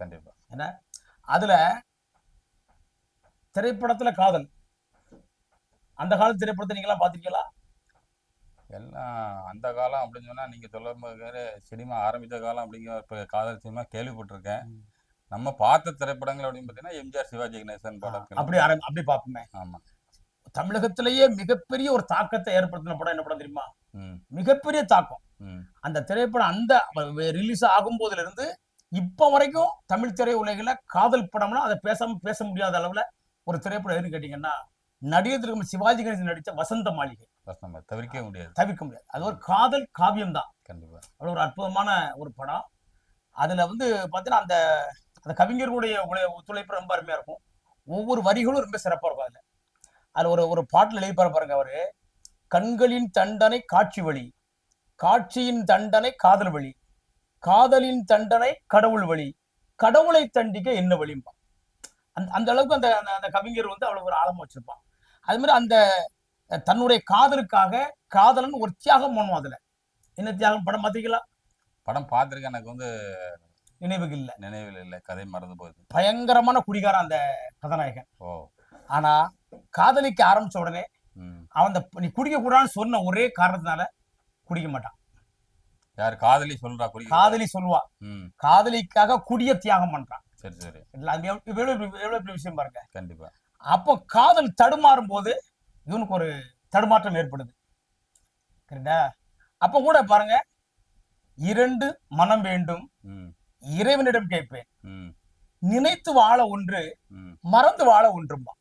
கண்டிப்பா. என்ன அதுல திரைப்படத்துல காதல். அந்த காலத்து திரைப்படத்தை நீங்களாம் பாத்திருக்கீங்களா எல்லாம் அந்த காலம் அப்படின்னு சொன்னா நீங்க சொல்லும்போது சினிமா ஆரம்பித்த காலம் அப்படிங்கிற இப்ப காதல் சினிமா கேள்விப்பட்டிருக்கேன். நம்ம பார்த்த திரைப்படங்கள் அப்படின்னு பார்த்தீங்கன்னா எம்ஜிஆர் சிவாஜி கணேசன் படங்கள் அப்படி ஆரம் அப்படி பார்ப்போமே. ஆமா. தமிழகத்திலேயே மிகப்பெரிய ஒரு தாக்கத்தை ஏற்படுத்தின படம் என்ன படம் தெரியுமா? மிகப்பெரிய தாக்கம். அந்த திரைப்படம் அந்த ரிலீஸ் ஆகும் போதுல இருந்து இப்ப வரைக்கும் தமிழ் திரை உலகில காதல் படம்னா அதை பேசாம பேச முடியாத அளவுல ஒரு திரைப்படம் எதுன்னு கேட்டீங்கன்னா நடிகர் திரு சிவாஜி கணேசன் நடித்த வசந்த மாளிகை. நம்ம தவிர்க்கவே முடியாது. தவிர்க்க முடியாது. அது ஒரு காதல் காவியம் தான் கண்டிப்பா. அவ்வளவு ஒரு அற்புதமான ஒரு படம். அதுல வந்து பாத்தீங்கன்னா அந்த அந்த கவிஞர்களுடைய ஒத்துழைப்பு ரொம்ப அருமையா இருக்கும். ஒவ்வொரு வரிகளும் ரொம்ப சிறப்பா இருக்கும் அதுல. அதுல ஒரு ஒரு பாட்டுல எழுதிப்பாரு பாருங்க அவரு. கண்களின் தண்டனை காட்சி வழி. காட்சியின் தண்டனை காதல் வழி. காதலின் தண்டனை கடவுள் வழி. கடவுளை தண்டிக்க என்ன வழிம்பா அந்த அந்த அளவுக்கு அந்த அந்த- கவிஞர் வந்து அவ்வளவு ஒரு ஆழமா வச்சிருப்பான். அது மாதிரி அந்த தன்னுடைய காதலுக்காக காதலன் ஒரு தியாகம் பண்ணுவான் அதுல. என்ன தியாகம்? படம் பாத்தீங்களா படம் பார்த்திருக்கேன் எனக்கு வந்து நினைவுக்கு இல்ல. நினைவில் இல்லை. கதை மறந்து போகுது பயங்கரமான குடிகாரன் அந்த கதாநாயகன். ஓ. ஆனா காதலிக்க ஆரம்பிச்ச உடனே அவன் அந்த நீ குடிக்க கூடாதுன்னு சொன்ன ஒரே காரணத்தினால குடிக்க மாட்டான். யார் காதலி சொல்றா காதலி சொல்லுவா. காதலிக்காக குடிய தியாகம் பண்றான் சரி சரி. எவ்வளவு எவ்வளவு விஷயம் பாருங்க. கண்டிப்பா. அப்போ காதல் தடுமாறும் போது இவனுக்கு ஒரு தடுமாற்றம் ஏற்படுது. கரெக்டா? அப்ப கூட பாருங்க இரண்டு மனம் வேண்டும் இறைவனிடம் கேட்பேன். நினைத்து வாழ ஒன்று மறந்து வாழ ஒன்றும்பா.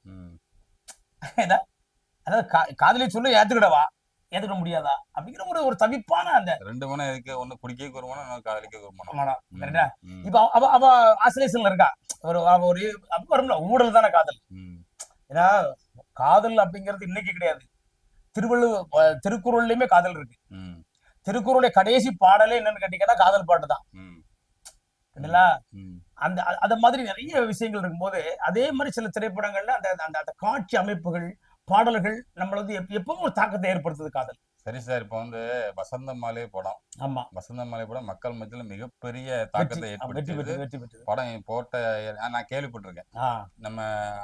அதாவது காதலி சொல்ல ஏத்துக்கிடவா? ஏத்துக்கிட முடியாதா? அப்படிங்கிற ஒரு ஒரு தவிப்பான அந்த ரெண்டு மனம் இருக்கு ஒண்ணு குடிக்க ஒரு இன்னொரு காதலிக்க ஒரு மனம் மனம் ம், கரெக்டா. ம், இப்ப அவ- அவ ஆசிலேஷன்ல இருக்கா. ஒரு அவ ஒரு அப்ப வரும்ல ஊழல் தானே காதல். ஏன்னா காதல் அப்படிங்கிறது இன்னைக்கு கிடையாது. திருவள்ளுவர் திருக்குறள்லயுமே காதல் இருக்கு. திருக்குறளுடைய கடைசி பாடலே என்னன்னு கேட்டீங்கன்னா காதல் பாட்டு தான் அந்த அ- அந்த மாதிரி நிறைய விஷயங்கள் இருக்கும்போது அதே மாதிரி சில திரைப்படங்கள்ல அந்த அந்த காட்சி அமைப்புகள் பாடல்கள் நம்மள வந்து எப்- எப்பவும் ஒரு தாக்கத்தை ஏற்படுத்துது காதல். சரி சார் இப்போ வந்து வசந்த மாலை படம். ஆமா. வசந்த மாலை படம் மக்கள் மத்தியில மிகப்பெரிய தாக்கத்தை பெற்றது படம் போட்ட நான் கேள்விப்பட்டிருக்கேன். நம்ம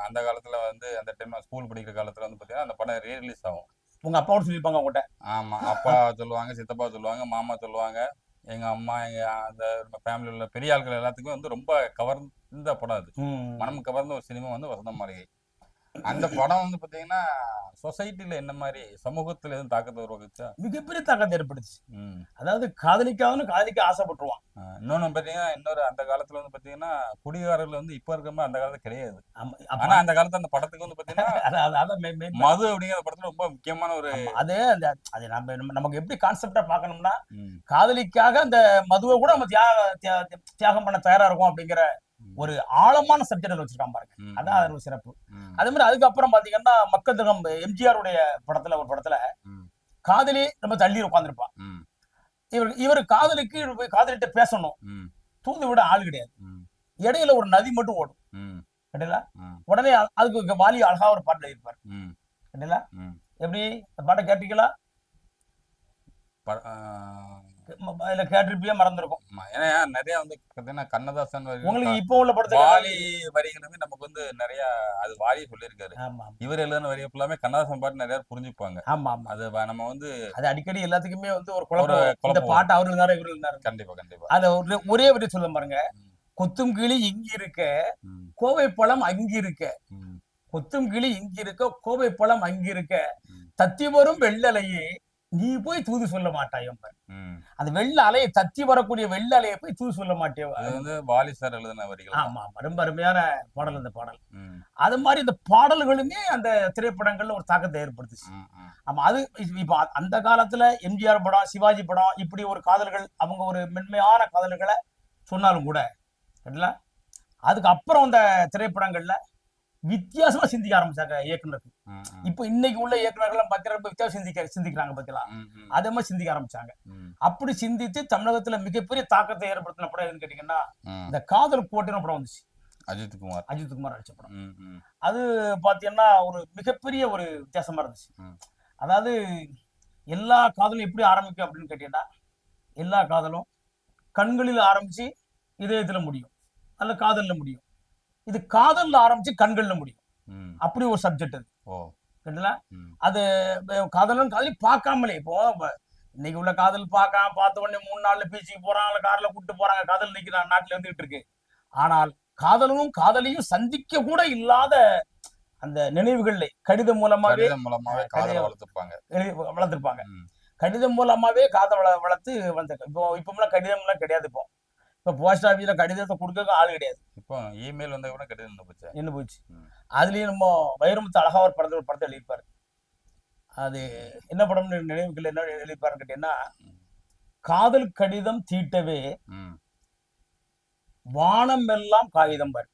அந்த காலத்துல வந்து அந்த டைம் ஸ்கூல் படிக்கிற காலத்துல வந்து பாத்தீங்கன்னா அந்த படம் ரீ ரிலீஸ் ஆகும். உங்க அப்பாவோட சொல்லியிருப்பாங்க உங்ககிட்ட. ஆமா. அப்பா சொல்லுவாங்க சித்தப்பா சொல்லுவாங்க மாமா சொல்லுவாங்க. எங்க அம்மா எங்க அந்த ஃபேமிலியில் உள்ள பெரிய ஆட்கள் எல்லாத்துக்குமே வந்து ரொம்ப கவர்ந்த படம் அது. மனம் கவர்ந்த ஒரு சினிமா வந்து வசந்த மாளிகை அந்த படம் வந்து பாத்தீங்கன்னா சொசைட்டில என்ன மாதிரி சமூகத்துல எதுவும் தாக்கத்தை உருவாக்குச்சா? மிகப்பெரிய தாக்கத்தை ஏற்படுத்துச்சு. ம். அதாவது காதலிக்காதவனு காதலிக்க ஆசைப்பட்டுருவான். இன்னொன்னு பாத்தீங்கன்னா இன்னொரு அந்த காலத்துல வந்து பாத்தீங்கன்னா குடிகாரர்கள் வந்து இப்ப இருக்க மாதிரி அந்த காலத்துல கிடையாது. ஆனா அந்த காலத்துல அந்த படத்துக்கு வந்து பாத்தீங்கன்னா மது அப்படிங்கிற படத்துல ரொம்ப முக்கியமான ஒரு அது அந்த அது நம்ம நமக்கு எப்படி கான்செப்டா பார்க்கணும்னா ம், காதலிக்காக அந்த மதுவை கூட நம்ம தியாக தியா- தியாகம் பண்ண தயாரா இருக்கும் அப்படிங்கிற ஒரு ஆழமான சப்ஜெக்ட் வச்சிருக்கான் பாருங்க. அதான் அது ஒரு சிறப்பு அதே மாதிரி அதுக்கப்புறம் பாத்தீங்கன்னா மக்கள் தினம் எம்ஜிஆர் உடைய படத்துல ஒரு படத்துல காதலி நம்ம தள்ளி உட்காந்துருப்பான் இவர் இவர் காதலிக்கு போய் காதலிட்ட பேசணும். தூது விட ஆள் கிடையாது. இடையில ஒரு நதி மட்டும் ஓடும். கேட்டீங்களா? உடனே அதுக்கு வாலி அழகா ஒரு பாட்டு எழுதியிருப்பார். கேட்டீங்களா. எப்படி? பாட்டை கேட்டீங்களா? இல்ல கேட்டிருப்பியே மறந்துருக்கும். ஏன்னா நிறைய வந்து பாத்தீங்கன்னா கண்ணதாசன் உங்களுக்கு இப்போ உள்ள படத்தை வாலி வரிகளுமே நமக்கு வந்து நிறைய அது வாலி சொல்லியிருக்காரு. இவர் எழுதின வரி ஃபுல்லாமே கண்ணதாசன் பாட்டு நிறைய பேர் புரிஞ்சுப்பாங்க. ஆமா ஆமா. அது நம்ம வந்து அது அடிக்கடி எல்லாத்துக்குமே வந்து ஒரு குழப்பம். இந்த பாட்டு அவரு இருந்தாரு இவரு இருந்தாரு கண்டிப்பா கண்டிப்பா. அத ஒரு ஒரே வரி சொல்ல பாருங்க. கொத்தும் கிளி இங்க இருக்க கோவை பழம் அங்க இருக்க கொத்தும் கிளி இங்க இருக்க கோவை பழம் அங்க இருக்க. தத்தி வரும் வெள்ளலையே நீ போய் தூது சொல்ல மாட்டாய். அந்த வெள்ள அலையை தத்தி வரக்கூடிய வெள்ள அலையை போய் தூது சொல்ல மாட்டேன் வந்து வாலி சார் எழுதின வரிகள் ஆமா ரொம்ப அருமையான பாடல் இந்த பாடல். அது மாதிரி இந்த பாடல்களுமே அந்த திரைப்படங்கள்ல ஒரு தாக்கத்தை ஏற்படுத்துச்சு. ஆமா அது இப்ப- அந்த காலத்துல எம்ஜிஆர் படம் சிவாஜி படம் இப்படி ஒரு காதல்கள் அவங்க ஒரு மென்மையான காதல்களை சொன்னாலும் கூட சரிங்களா அதுக்கு அப்புறம் அந்த திரைப்படங்கள்ல வித்தியாசமா சிந்திக்க ஆரம்பிச்சாங்க ம், இப்போ இன்னைக்கு உள்ள ரொம்ப வித்தியாசம் சிந்திக்க சிந்திக்கிறாங்க பார்த்தீங்களா? ம், ம், அதே மாதிரி சிந்திக்க ஆரம்பிச்சாங்க. அப்படி சிந்தித்து தமிழகத்துல மிகப்பெரிய தாக்கத்தை ஏற்படுத்தின படம் எதுன்னு கேட்டீங்கன்னா. இந்த காதல் கோட்டைன்னு படம் வந்துச்சு. அஜித் குமார். அஜித் குமார் நடிச்ச படம். அது பாத்தீங்கன்னா ஒரு மிகப்பெரிய ஒரு வித்தியாசமா இருந்துச்சு. அதாவது எல்லா காதலும் எப்படி ஆரம்பிக்கும் அப்படின்னு கேட்டீங்கன்னா எல்லா காதலும் கண்களில் ஆரம்பிச்சு இதயத்துல முடியும். அல்ல காதல்ல முடியும். இது காதல்ல ஆரம்பிச்சு கண்கள்ல முடியும். அப்படி ஒரு சப்ஜெக்ட் அது. கேட்டல அது அஹ், காதலும் காதலி பார்க்காமலே இப்போ இப்ப இன்னைக்கு உள்ள காதல் பார்க்காம பார்த்த உடனே மூணு நாள்ல பீச்சுக்கு போறாங்க கார்ல கூட்டு போறாங்க காதல் நான் நாட்டுல இருந்துகிட்டு இருக்கு. ஆனால் காதலனும் காதலியும் சந்திக்க கூட இல்லாத அந்த நினைவுகளை கடிதம் மூலமாவே கடிதம் மூலமாவே காதலை கடிதம். வளர்த்திருப்பாங்க ம். கடிதம் மூலமாவே காதல் வள வளர்த்து வந்து இப்போ இப்போலாம் கடிதம்லாம் கிடையாது இப்போ. இப்போ போஸ்ட் ஆஃபீஸ்ல கடிதத்தை கொடுக்க ஆள் கிடையாது. இப்போ இமெயில் வந்தா கூட கடிதம் நின்னு போச்சு? நின்று போச்சு. அதுலயும் நம்ம வைரமுத்து அழகா ஒரு படத்தை ஒரு படத்தை எழுதியிருப்பாரு. அது என்ன படம்னு நினைவுகள் என்ன எழுதியிருப்பாருன்னு கேட்டீங்கன்னா. காதல் கடிதம் தீட்டவே வானம் எல்லாம் காகிதம் பாரு.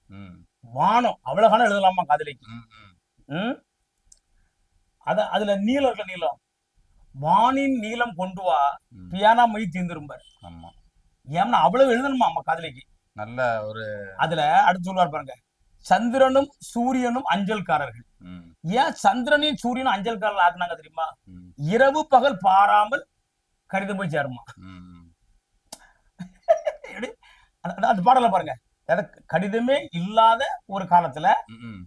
வானம் அவ்வளவுகான எழுதலாமா காதலிக்கு? அத அதுல நீலம் இருக்க நீளம் வானின் நீளம் கொண்டு வா. பியானா மை தீர்ந்துரும்பாரு ஆமா. ஏன்னா அவ்வளவு எழுதணுமா அம்மா காதலிக்கு? நல்ல ஒரு அதுல அடுத்து சொல்லுவார் பாருங்க சந்திரனும் சூரியனும் அஞ்சல்காரர்கள். ஏன் சந்திரனையும் சூரியனும் அஞ்சல்காரர்கள் ஆக்குனாங்க தெரியுமா? இரவு பகல் பாராமல் கடிதம் போய் சேருமா? அந்த- பாடல பாருங்க. கடிதமே இல்லாத ஒரு காலத்துல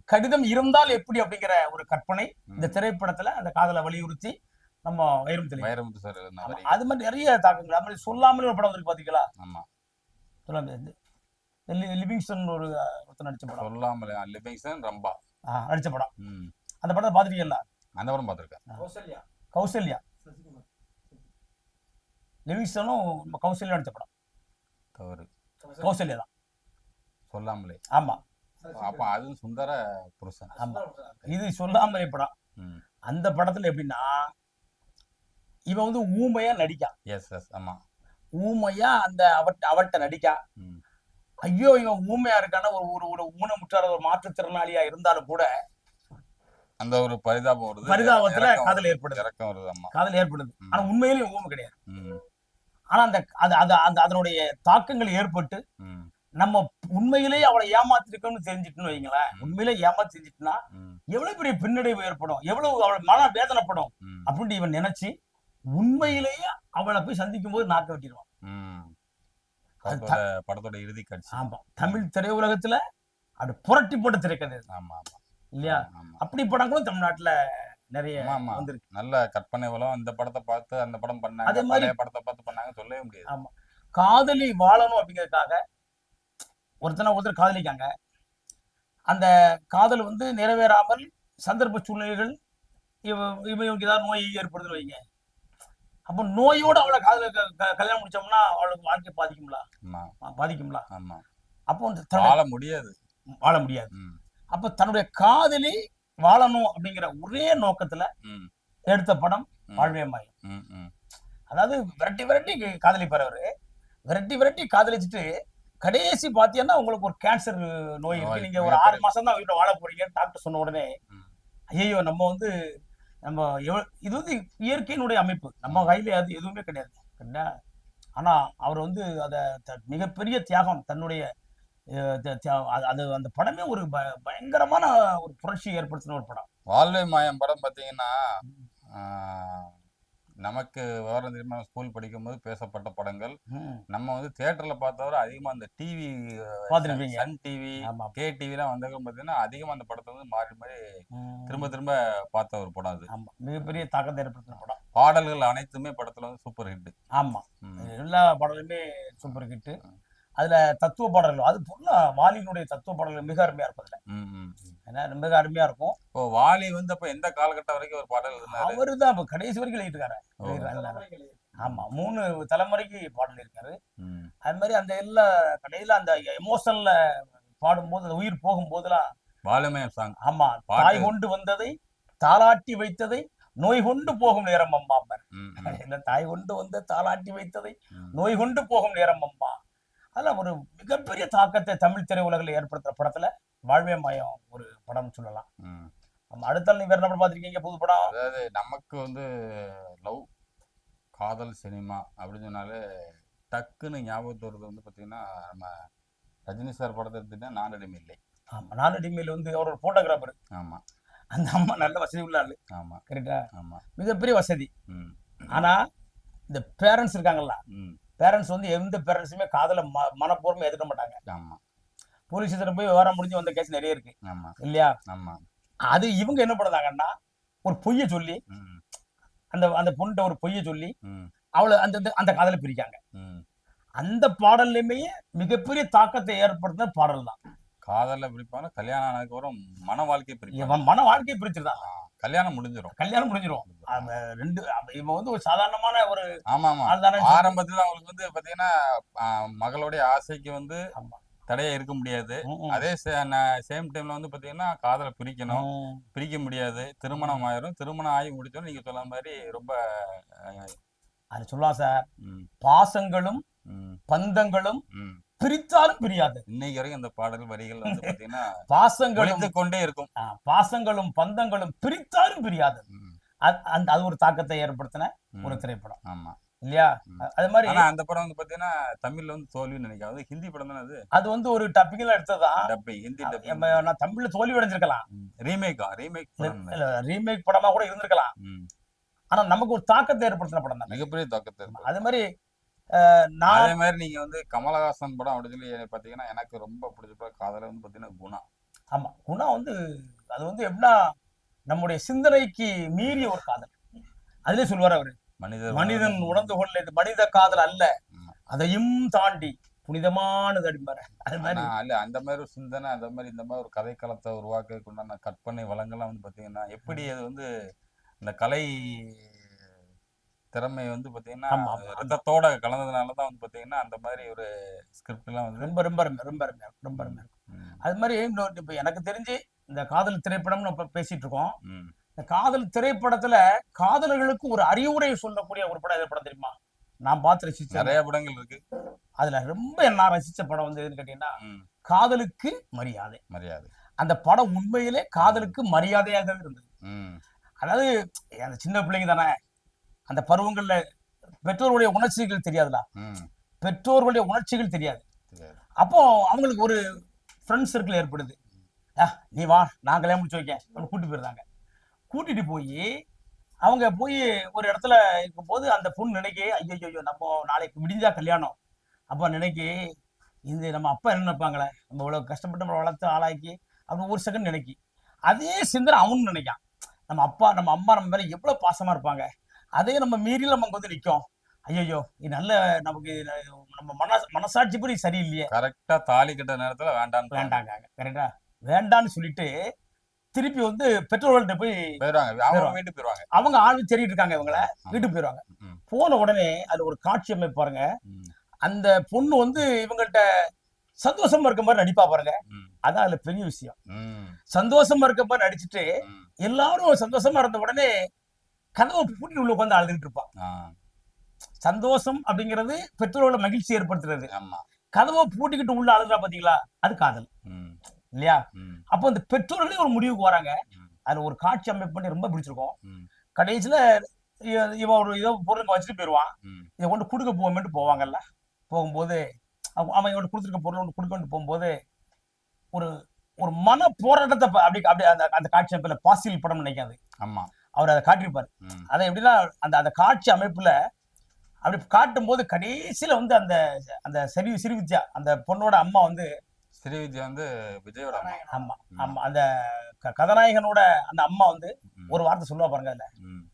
கடிதம் இருந்தால் எப்படி அப்படிங்கிற ஒரு கற்பனை. இந்த திரைப்படத்துல அந்த காதலை வலியுறுத்தி நம்ம வைரம் அது மாதிரி நிறைய தாக்கங்கள். அது மாதிரி சொல்லாமல் ஒரு படம் வந்து பாத்தீங்களா? ஆமா. சொல்லாம இது. லிவிங்ஸ்டன் ஒரு ஒருத்தர் நடிச்ச படம். சொல்லாமலே லிவிங்ஸ்டன் ரம்பா. நடிச்ச படம். அந்த படத்தை பாத்திருக்கீங்களா அந்த படம் பார்த்துருக்கேன். கௌசல்யா. கௌசல்யா. லிவிங்ஸ்டனும் கௌசல்யா நடிச்ச படம். தவறு. கௌசல்யா தான். சொல்லாமலே. ஆமா. அப்ப அது சுந்தர புருஷன். ஆமா. இது சொல்லாமலே படம். அந்த படத்துல எப்படின்னா இவன் வந்து ஊமையா நடிக்கான் எஸ் எஸ் ஆமா. ஊமையா அந்த அவட்ட அவட்ட நடிக்கா. ஐயோ இவன் ஊமையா இருக்கான ஒரு ஒரு ஒரு ஊனமுற்றாத ஒரு மாற்றுத்திறனாளியா இருந்தாலும் கூட அந்த ஒரு பரிதாபம் வருது பரிதாபத்துல காதல் ஏற்படுது. இறக்கம் வருது காதல் ஏற்படுது. ஆனா உண்மையிலேயே ஊமை கிடையாது. ஆனா அந்த அது அது அந்த அதனுடைய தாக்கங்கள் ஏற்பட்டு நம்ம உண்மையிலேயே அவளை ஏமாத்திருக்கோம்னு தெரிஞ்சிட்டுன்னு வைங்களேன் உண்மையிலே ஏமாத்தி செஞ்சுட்டுனா ம். எவ்வளவு பெரிய பின்னடைவு ஏற்படும்? எவ்வளவு அவள் மன வேதனைப்படும்? ம். அப்படின்னு இவன் நினைச்சு உண்மையிலேயே அவளை போய் சந்திக்கும் போது நாக்க வெட்டிடுவான். படத்தோட படத்தோட இறுதி காட்சி. ஆமா. தமிழ் திரையுலகத்துல அது புரட்டி போட்ட திரைக்கதை. ஆமா ஆமா. இல்லையா? ஆமா அப்படி படங்களும் தமிழ்நாட்டுல நிறைய ஆமா, ஆமா. வந்திருக்கு. நல்ல கற்பனை வளம். இந்த படத்தை பார்த்து அந்த படம் அதே பண்ணாங்க மாதிரி- பழைய படத்தை பார்த்து பண்ணாங்க. சொல்லவே முடியாது. காதலி வாழணும் அப்படிங்கிறதுக்காக ஒருத்தனை ஒருத்தர் காதலிக்காங்க. அந்த காதல் வந்து நிறைவேறாமல் சந்தர்ப்ப சூழ்நிலைகள் இவ இவங்களுக்கு ஏதாவது நோய் ஏற்படுதுன்னு வைங்க. அப்போ நோயோட அவளை காதல கல்யாணம் முடிச்சோம்னா அவளுக்கு வாழ்க்கை பாதிக்கும்ல? பாதிக்கும்ல? ஆமா. அப்போ வாழ முடியாது. வாழ முடியாது. அப்ப தன்னுடைய காதலி வாழணும் அப்படிங்கிற ஒரே நோக்கத்துல எடுத்த படம். வாழ்வே மாயம் அதாவது விரட்டி விரட்டி காதலிப்பார் விரட்டி விரட்டி காதலிச்சுட்டு கடைசி பாத்தீங்கன்னா உங்களுக்கு ஒரு கேன்சர் நோய் இருக்கு. நீங்க ஒரு ஆறு மாசம் தான் வீட்டுல வாழ போறீங்கன்னு டாக்டர் சொன்ன உடனே. ஐயோ நம்ம வந்து நம்ம இது வந்து இயற்கையினுடைய அமைப்பு. நம்ம கையில அது எதுவுமே கிடையாது. கரெக்டா? ஆனா அவர் வந்து அத மிகப்பெரிய தியாகம் தன்னுடைய அது- அந்த படமே ஒரு பயங்கரமான ஒரு புரட்சி ஏற்படுத்தின ஒரு படம். வாழ்வை மாயம் படம் பார்த்தீங்கன்னா நமக்கு விவரம் தெரியுமா ஸ்கூல் படிக்கும்போது பேசப்பட்ட படங்கள். நம்ம வந்து தியேட்டர்ல பார்த்தவரை அதிகமா அந்த டிவி. சன் டிவி கே டிவிலாம் வந்ததுக்கு பார்த்தீங்கன்னா அதிகமா அந்த படத்தை வந்து மாறி மாறி. திரும்ப திரும்ப பார்த்த ஒரு படம் அது. மிகப்பெரிய தாக்கத்தை ஏற்படுத்தின படம். பாடல்கள் அனைத்துமே படத்துல வந்து சூப்பர் ஹிட் ஆமா. எல்லா பாடலுமே சூப்பர் ஹிட் அதுல தத்துவ பாடல்கள் அது ஃபுல்லா வாலியினுடைய தத்துவ பாடல்கள் மிக அருமையா இருக்கும் அதுல ஏன்னா மிக அருமையா இருக்கும். இப்போ வாலி வந்து அப்ப எந்த காலகட்டம் வரைக்கும் ஒரு பாடல் அவரு தான் இப்ப கடைசி வரைக்கும் எழுதிட்டு ஓ. இருக்காரு ஆமா மூணு தலைமுறைக்கு பாடல் இருக்காரு அது மாதிரி அந்த எல்லா கடையில அந்த எமோஷன்ல பாடும்போது அந்த உயிர் போகும்போதெல்லாம் வாலுமயம் சாங் ஆமா. தாய் கொண்டு வந்ததை தாளாட்டி வைத்ததை நோய் கொண்டு போகும் நேரம் அம்மாம்பர் ம், ம், இல்ல தாய் கொண்டு வந்து தாளாட்டி வைத்ததை. நோய் கொண்டு போகும் நேரம் அம்மா. அதில் ஒரு மிகப்பெரிய தாக்கத்தை தமிழ் திரையுலகில் ஏற்படுத்துற படத்துல வாழ்வே மாயம் ஒரு படம் சொல்லலாம். நம்ம அடுத்த நீ வேற என்ன படம் பார்த்திருக்கீங்க? புது படம். அதாவது நமக்கு வந்து லவ் காதல் சினிமா அப்படின்னு சொன்னாலே டக்குன்னு ஞாபகத்து வருது வந்து பார்த்தீங்கன்னா நம்ம ரஜினி சார் படத்தை எடுத்துட்டா நானடிமை இல்லை. ஆமா நான் டிமியில் வந்து அவர் ஒரு போட்டோகிராஃபர் ஆமா. அந்த அம்மா நல்ல வசதி உள்ள ஆளு. ஆமா. கரெக்டா ஆமா. மிகப்பெரிய வசதி. ம். ஆனா இந்த பேரண்ட்ஸ் இருக்காங்கல்ல. ம். பேரண்ட்ஸ் வந்து எந்த பேரண்ட்ஸுமே காதல ம மனப்பூர்வமா எதிர்க்க மாட்டாங்க. ஆமா. போலீஸ் ஸ்டேஷன் போய் விவரம் முடிஞ்சு வந்த கேஸ் நிறைய இருக்கு. ஆமா. இல்லையா? ஆமா. அது இவங்க என்ன பண்ணுறாங்கன்னா ஒரு பொய்யை சொல்லி அந்த அந்த பொண்ணுட்ட ஒரு பொய்யை சொல்லி அவளை அந்த அந்த- காதலை பிரிக்காங்க. அந்த பாடல்லையுமே மிகப்பெரிய தாக்கத்தை ஏற்படுத்தின பாடல் தான் காதல்ல பிரிப்பாங்க கல்யாணம் ஆனதுக்கப்புறம் மன வாழ்க்கை பிரிப்பாங்க. மன வாழ்க்கையை பிரிச்சிருதான் ஆ, கல்யாணம் முடிஞ்சிரும். கல்யாணம் முடிஞ்சிரும். அவன் ரெண்டு இவன் வந்து ஒரு சாதாரணமான ஒரு ஆமா ஆமா ஆரம்பத்துல அவங்களுக்கு வந்து பாத்தீங்கன்னா மகளுடைய ஆசைக்கு வந்து. தடையா இருக்க முடியாது. அதே சேம் டைம்ல வந்து பாத்தீங்கன்னா காதலை பிரிக்கணும். பிரிக்க முடியாது. திருமணம் ஆயிரும். திருமணம் ஆகி முடிச்சோம் நீங்க சொன்ன மாதிரி ரொம்ப அது சொல்லலாம் சார். பாசங்களும் பந்தங்களும். பிரித்தாலும் பிரியாது. இன்னைக்கு வரைக்கும் இந்த பாடல் வரிகள் வந்து பாத்தீங்கன்னா பாசங்களும் கொண்டே இருக்கும். பாசங்களும் பந்தங்களும் பிரித்தாலும் பிரியாது. அந்த அது ஒரு தாக்கத்தை ஏற்படுத்தின. ஒரு திரைப்படம். ஆமா. இல்லையா? அது மாதிரி ஆனா அந்த படம் வந்து பாத்தீங்கன்னா தமிழ்ல வந்து தோல்வின்னு நினைக்கிறேன். அது ஹிந்தி படம் தானே அது? அது வந்து ஒரு டப்பிங்ல எடுத்ததுதான் டப்பை ஹிந்தி டப்பை. நம்ம நான் தமிழ்ல தோல்வி அடைஞ்சிருக்கலாம். ரீமேக்கா ரீமேக் இல்ல ரீமேக் படமா கூட இருந்திருக்கலாம். ஆனா நமக்கு ஒரு தாக்கத்தை ஏற்படுத்தின படம் தான். மிகப்பெரிய தாக்கத்தை அது மாதிரி அதே மாதிரி நீங்க வந்து கமலஹாசன் படம் அப்படி சொல்லி பாத்தீங்கன்னா எனக்கு ரொம்ப பிடிச்ச படம் காதல வந்து பாத்தீங்கன்னா குணா. ஆமா குணா வந்து அது வந்து எப்படின்னா நம்முடைய சிந்தனைக்கு மீறிய ஒரு காதல். அதுலயே சொல்லுவார் அவரு மனிதர் மனிதன் உணர்ந்து கொள்ள இது மனித காதல் அல்ல. அதையும் தாண்டி புனிதமானது அடிப்பாரு அது மாதிரி இல்ல அந்த மாதிரி ஒரு சிந்தனை அந்த மாதிரி இந்த மாதிரி ஒரு கதைக்களத்தை உருவாக்க உண்டான கற்பனை வளங்கள்லாம் வந்து பாத்தீங்கன்னா எப்படி அது வந்து இந்த கலை திறமை வந்து ஆமா. ரத்தத்தோட கலந்ததுனால தான் வந்து பாத்தீங்கன்னா அந்த மாதிரி ஒரு ஸ்கிரிப்ட் எல்லாம் வந்து ரொம்ப ரொம்ப ரொம்ப ரொம்ப. ம், அது மாதிரி இன்னொரு இப்ப எனக்கு தெரிஞ்சு இந்த காதல் திரைப்படம்னு இப்ப பேசிட்டு இருக்கோம். இந்த காதல் திரைப்படத்துல காதலர்களுக்கு ஒரு அறிவுரை சொல்லக்கூடிய ஒரு படம் எது படம் தெரியுமா? நான் பார்த்து ரசிச்சேன் நிறைய படங்கள் இருக்கு. அதுல ரொம்ப நான் ரசிச்ச படம் வந்து எதுன்னு கேட்டீங்கன்னா காதலுக்கு மரியாதை. மரியாதை. அந்த படம் உண்மையிலே காதலுக்கு மரியாதையாக இருந்தது. அதாவது அந்த சின்ன பிள்ளைங்க தானே அந்த பருவங்கள்ல பெற்றோருடைய உணர்ச்சிகள் தெரியாதுல ம். பெற்றோர்களுடைய உணர்ச்சிகள் தெரியாது. அப்போ அவங்களுக்கு ஒரு ஃப்ரெண்ட் சர்க்கிள் ஏற்படுது. நீ வா நான் கல்யாணம் முடிச்சு அப்படின்னு கூட்டிட்டு போயிருந்தாங்க கூட்டிட்டு போய் அவங்க போய் ஒரு இடத்துல இருக்கும்போது அந்த பொண்ணு நினைக்க ஐயோ ஐயோ நம்ம நாளைக்கு விடிஞ்சா கல்யாணம். அப்போ நினைக்க இந்த நம்ம அப்பா என்ன நினைப்பாங்களே? நம்ம இவ்வளவு கஷ்டப்பட்டு நம்ம வளர்த்து ஆளாக்கி அப்படி ஒரு செகண்ட் நினைக்கி. அதே சிந்தனை அவனும் நினைக்கான் நம்ம அப்பா நம்ம அம்மா நம்ம மேல எவ்வளவு பாசமா இருப்பாங்க. அதே நம்ம மீறி நம்ம வந்து நிற்கும் ஐயோ இது நல்ல நமக்கு நம்ம மன மனசாட்சி படி சரியில்லையே. கரெக்டா தாலி கட்ட நேரத்துல வேண்டாம் வேண்டாங்க கரெக்டா. வேண்டான்னு சொல்லிட்டு திருப்பி வந்து பெற்றோர்கள்ட்ட போய் போயிருவாங்க அவங்க. வீட்டுக்கு போயிருவாங்க அவங்க ஆள் தேடிட்டு இருக்காங்க இவங்கள. வீட்டுக்கு போயிடுவாங்க. போன உடனே அது ஒரு காட்சி அமைப்பு பாருங்க. அந்த பொண்ணு வந்து இவங்கள்ட்ட சந்தோஷமா இருக்க மாதிரி நடிப்பா பாருங்க. அதான் அதுல பெரிய விஷயம். சந்தோஷமா இருக்க மாதிரி நடிச்சிட்டு. எல்லாரும் சந்தோஷமா இருந்த உடனே கதவை பூட்டி உள்ள உட்காந்து அழுதுகிட்டு இருப்பான் சந்தோஷம் அப்படிங்கிறது பெற்றோரோட மகிழ்ச்சி ஏற்படுத்துறது. ஆமா. கதவை பூட்டிக்கிட்டு உள்ள அழுதுறா பாத்தீங்களா? அது காதல். இல்லையா? அப்போ இந்த பெற்றோர்களே ஒரு முடிவுக்கு வராங்க. அதுல ஒரு காட்சி அமைப்பு பண்ணி ரொம்ப பிடிச்சிருக்கும். கடைசியில இவ- இவன் ஒரு ஏதோ பொருள் வச்சுட்டு போயிடுவான் ம், இதை கொண்டு கொடுக்க போவோமேட்டு போவாங்கல்ல. போகும்போது அவ- அவன் இவன் கொடுத்துருக்க பொருள் ஒன்று கொடுக்கொண்டு போகும்போது ஒரு ஒரு மன போராட்டத்தை அப்படி அப்படி அந்த அந்த காட்சி அமைப்புல பாசில் படம் நினைக்காது. ஆமா. அவர் அதை காட்டியிருப்பாரு. அதை எப்படின்னா அந்த அந்த காட்சி அமைப்புல அப்படி காட்டும் போது கடைசியில வந்து அந்த அந்த சரி சிறுவித்யா அந்த பொண்ணோட அம்மா வந்து ஸ்ரீவித்யா வந்து விஜயோட அம்மா. ஆமா ஆமா அந்த கதாநாயகனோட அந்த அம்மா வந்து ஒரு வார்த்தை சொல்லுவா பாருங்க அதுல. ம்,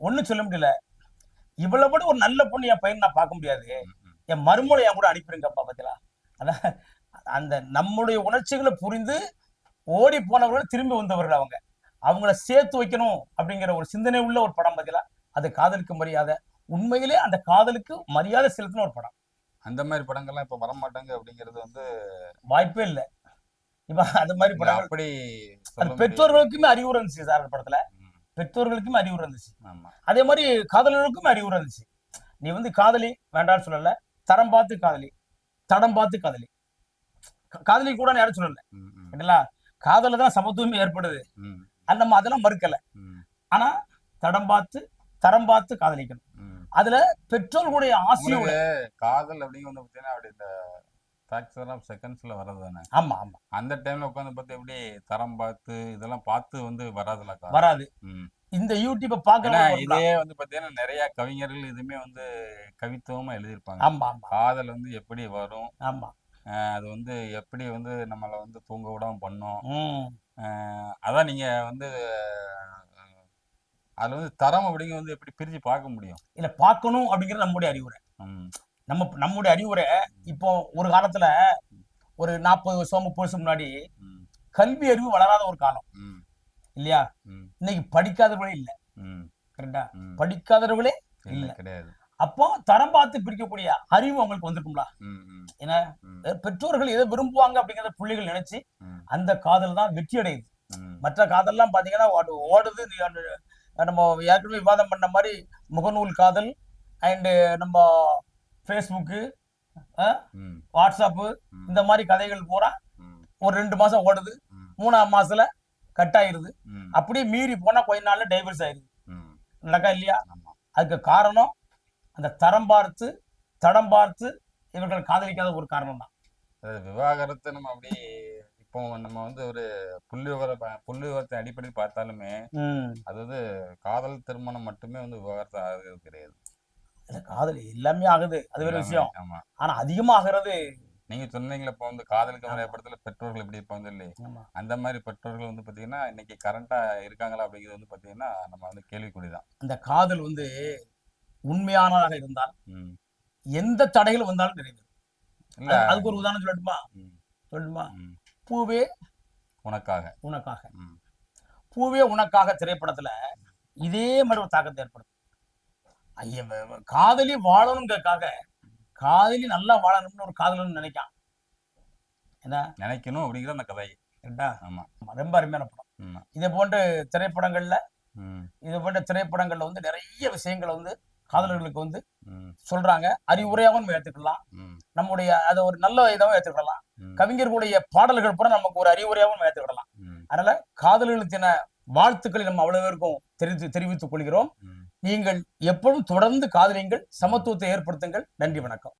ஒண்ணும் சொல்ல முடியல. இவ்வளவு விட ஒரு நல்ல பொண்ணு என் பையன் நான் பார்க்க முடியாது. என் என் கூட அனுப்பிடுங்கப்பா பத்திலா அதான் அந்த நம்முடைய உணர்ச்சிகளை புரிந்து ஓடி போனவர்கள் திரும்பி வந்தவர்கள் அவங்க. அவங்கள சேர்த்து வைக்கணும் அப்படிங்கிற ஒரு சிந்தனை உள்ள ஒரு படம் பத்திலா அது காதலுக்கு மரியாதை. உண்மையிலே அந்த காதலுக்கு மரியாதை செலுத்தின ஒரு படம். அந்த மாதிரி படங்கள்லாம் இப்ப வரமாட்டாங்க அப்படிங்கிறது வந்து வாய்ப்பே இல்லை. இப்ப அந்த மாதிரி படங்கள் அப்படி. பெற்றோர்களுக்குமே அறிவுரை இருந்துச்சு சார் அந்த படத்துல. பெற்றோர்களுக்குமே அறிவுரை இருந்துச்சு. ஆமா. அதே மாதிரி காதலர்களுக்கும் அறிவுரை இருந்துச்சு. நீ வந்து காதலி வேண்டாம்னு சொல்லல. தரம் பார்த்து காதலி தடம் பார்த்து காதலி. காதலி கூட யாரும் சொல்லல. சரிங்களா காதல தான் சமத்துவமே ஏற்படுது. நம்ம அதெல்லாம் மறுக்கல. ஆனா தடம் பார்த்து தரம் பார்த்து காதலிக்கணும். அதுல பெற்றோர்களுடைய ஆசையோட காதல் அப்படிங்க வந்து பாத்தீங்கன்னா அப்படி இந்த ஃபிராக்சர் ஆஃப் செகண்ட்ஸ்ல வர்றது தானே? ஆமா ஆமா. அந்த டைம்ல உட்காந்து பார்த்து எப்படி தரம் பார்த்து இதெல்லாம் பார்த்து வந்து வராதுல. வராது. இந்த யூடியூப்பை பாக்குறவங்க இதே வந்து பாத்தீங்கன்னா நிறைய கவிஞர்கள் இதுமே வந்து கவித்துவமா எழுதியிருப்பாங்க. ஆமா ஆமா. காதல் வந்து எப்படி வரும்? ஆமா. அது வந்து எப்படி வந்து நம்மளை வந்து தூங்க விடாம பண்ணும்? அதான் நீங்க வந்து அதுல வந்து தரம் அப்படிங்க வந்து எப்படி பிரிச்சு பார்க்க முடியும்? இல்ல பார்க்கணும் அப்படிங்கிறது நம்முடைய அறிவுரை. நம்ம நம்முடைய அறிவுரை இப்போ ஒரு காலத்துல ஒரு நாற்பது வருஷம் முப்பது வருஷம் முன்னாடி கல்வி அறிவு வளராத ஒரு காலம். இல்லையா? இன்னைக்கு படிக்காதவர்களே இல்ல. கரெக்டா. படிக்காதவர்களே இல்ல. கிடையாது. அப்போ தரம் பார்த்து பிரிக்கக்கூடிய அறிவு அவங்களுக்கு வந்திருக்கும்ல. ஏன்னா பெற்றோர்கள் எதை விரும்புவாங்க அப்படிங்கறத பிள்ளைகள் நினைச்சு அந்த காதல் தான் வெற்றி அடையுது மற்ற காதல்லாம் பாத்தீங்கன்னா ஓடு- ஓடுது. நம்ம ஏற்கனவே விவாதம் பண்ண மாதிரி முகநூல் காதல் அண்டு நம்ம ஃபேஸ்புக்கு வாட்ஸ்அப்பு இந்த மாதிரி கதைகள் பூரா ஒரு ரெண்டு மாசம் ஓடுது. மூணாம் மாசத்துல கட் ஆயிருது. அப்படியே மீறி போனா கொஞ்ச நாள்ல டைவர்ஸ் ஆயிருது. நடக்கா இல்லையா. அதுக்கு காரணம் அந்த தரம் பார்த்து தடம் பார்த்து இவர்கள் காதலிக்காத ஒரு காரணம் தான் விவாகரத்தை நம்ம அப்படி இப்போ நம்ம வந்து ஒரு புள்ளி விவர புள்ளி விவரத்தை அடிப்படையில் பார்த்தாலுமே அது வந்து காதல் திருமணம் மட்டுமே வந்து விவாகரத்து ஆகிறது கிடையாது. காதல் எல்லாமே ஆகுது. அது வேற விஷயம். ஆமா. ஆனா அதிகமா ஆகிறது நீங்க சொன்னீங்களே இப்போ வந்து காதலுக்கு. நிறைய படத்துல பெற்றோர்கள் எப்படி இருப்பாங்க ஆமா. அந்த மாதிரி பெற்றோர்கள் வந்து பாத்தீங்கன்னா இன்னைக்கு கரண்டா இருக்காங்களா அப்படிங்கிறது வந்து பாத்தீங்கன்னா நம்ம வந்து கேள்விக்குறிதான். அந்த காதல் வந்து உண்மையானதாக இருந்தால். எந்த தடைகள் வந்தாலும் நிறைவேறும். அதுக்கு ஒரு உதாரணம் சொல்லட்டுமா? சொல்லட்டுமா. பூவே உனக்காக. உனக்காக. பூவே உனக்காக திரைப்படத்துல இதே மாதிரி ஒரு தாக்கத்தை வ- காதலி வாழணுங்கிறதுக்காக காதலி நல்லா வாழணும்னு ஒரு காதலன் நினைக்கான். என்ன நினைக்கணும் அப்படிங்கிற அந்த கதை? ஆமா. ரொம்ப அருமையான படம். இதே போன்ற திரைப்படங்கள்ல இது போன்ற திரைப்படங்கள்ல வந்து நிறைய விஷயங்களை வந்து காதலர்களுக்கு வந்து சொல்றாங்க அறிவுரையாகவும் நம்ம ஏத்துக்கலாம் ம், நம்முடைய அதை ஒரு நல்ல இதாகவும் ஏத்துக்கிடலாம் ம், கவிஞர்களுடைய பாடல்கள் பூரா நமக்கு ஒரு அறிவுரையாகவும் நம்ம அதனால காதலர்களுக்கு என வாழ்த்துக்களை நம்ம அவ்வளவு பேருக்கும் தெரிவித்து தெரிவித்துக் கொள்கிறோம். நீங்கள் எப்பொழுதும் தொடர்ந்து காதலியுங்கள் சமத்துவத்தை ஏற்படுத்துங்கள். நன்றி வணக்கம்.